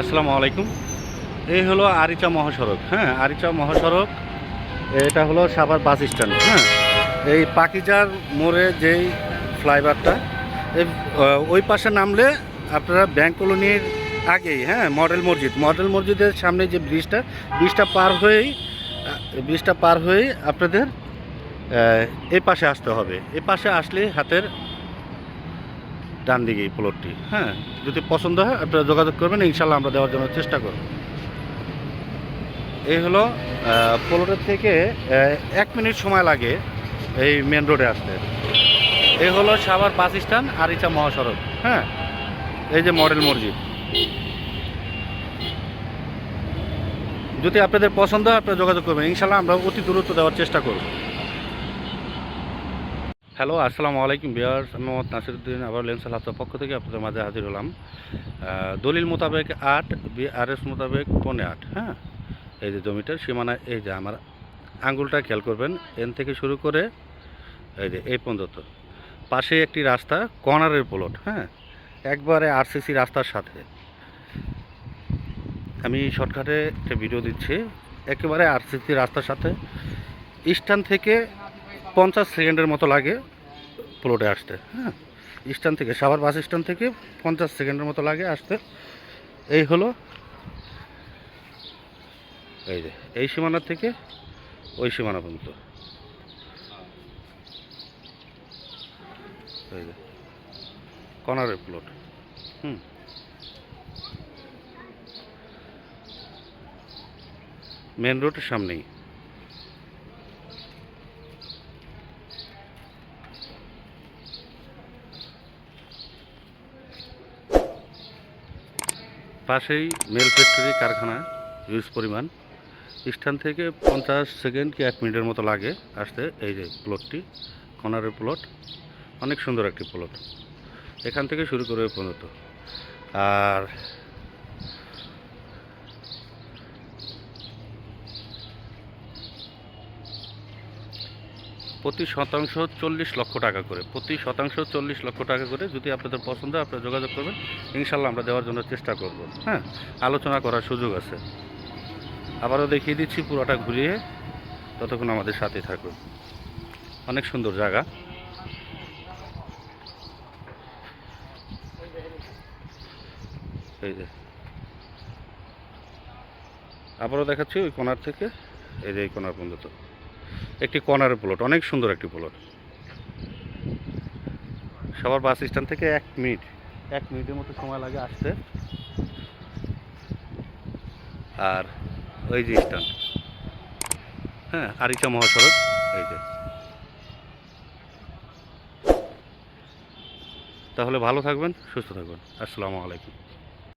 আসসালামু আলাইকুম। এই হলো আরিচা মহাসড়ক হ্যাঁ আরিচা মহাসড়ক, এটা হলো সাভার বাস স্ট্যান্ড হ্যাঁ। এই পাকিজার মোড়ে যেই ফ্লাইওভারটা, এই ওই পাশে নামলে আপনারা ব্যাংক কলোনির আগেই হ্যাঁ মডেল মসজিদ, মডেল মসজিদের সামনে যে ব্রিজটা ব্রিজটা পার হয়েই ব্রিজটা পার হয়েই আপনাদের এই পাশে আসতে হবে। এই পাশে আসলে হাতের ডান দিকে এই প্লটটি হ্যাঁ যদি পছন্দ হয় আপনারা যোগাযোগ করবেন ইনশাল্লাহ আমরা দেওয়ার জন্য চেষ্টা করব। এই হলো প্লটের থেকে এক মিনিট সময় লাগে এই মেন রোডে আসতে। এই হলো সাভার বাস স্ট্যান্ড, আরিচা মহাসড়ক। হ্যাঁ এই যে মডেল মসজিদ। যদি আপনাদের পছন্দ হয়, আপনারা যোগাযোগ করবেন। ইনশাল্লাহ আমরা অতি দূরত্ব দেওয়ার চেষ্টা করব। হ্যালো, আসসালামু আলাইকুম বিয়ার আমি মোহাম্মদ নাসিরুদ্দিন, আবার লেন্সাল হাফতার পক্ষ থেকে আপনাদের মাঝে হাজির হলাম। দলিল মোতাবেক আট, বিআরএস মোতাবেক পৌনে আট হ্যাঁ? এই যে জমিটার সীমানা, এই যে আমার আঙ্গুলটা, খেয়াল করবেন, এন থেকে শুরু করে এই যে এই পর্যন্ত। পাশে একটি রাস্তা, কর্নারের প্লট হ্যাঁ? একবারে আরসিসি রাস্তার সাথে। আমি শর্টকাটে একটা ভিডিও দিচ্ছি। একেবারে আরসিসি রাস্তার সাথে। স্ট্যান্ড থেকে পঞ্চাশ সেকেন্ডের মতো লাগে প্লটে আসতে হ্যাঁ। স্ট্যান্ড থেকে, সাভার বাস স্ট্যান্ড থেকে পঞ্চাশ সেকেন্ডের মতো লাগে আসতে। এই হলো, এই যে, এই সীমানা থেকে ওই সীমানা পর্যন্ত। এই যে কর্নারের প্লট, হুম। মেন রোডের সামনেই। পাশেই মেল ফ্যাক্টরি, কারখানা ইউজ পরিমাণ। স্থান থেকে পঞ্চাশ সেকেন্ড কি এক মিনিটের মতো লাগে আসতে এই যে প্লটটি কনারের প্লট অনেক সুন্দর একটি প্লট এখান থেকে শুরু করে পর্যন্ত। আর প্রতি শতাংশ চল্লিশ লক্ষ টাকা করে। প্রতি শতাংশ চল্লিশ লক্ষ টাকা করে যদি আপনাদের পছন্দ হয়, আপনারা যোগাযোগ করবেন। ইনশাল্লাহ আমরা দেওয়ার জন্য চেষ্টা করব। হ্যাঁ আলোচনা করার সুযোগ আছে। আবারও দেখিয়ে দিচ্ছি, পুরোটা ঘুরিয়ে ততক্ষণ আমাদের সাথে থাকুন। অনেক সুন্দর জায়গা। এই যে। আবারও দেখাচ্ছি ওই কোনার থেকে। এই যে এই কোনার পর্যন্ত। একটি কর্নারের প্লট অনেক সুন্দর একটি প্লট সবার বাস স্ট্যান্ড থেকে এক মিনিট, এক মিনিটের মতো সময় লাগে আসতে। আর ওই যে স্ট্যান্ড হ্যাঁ আরিচা মহাসড়ক, এই যে। তাহলে ভালো থাকবেন, সুস্থ থাকবেন। আসসালামু আলাইকুম।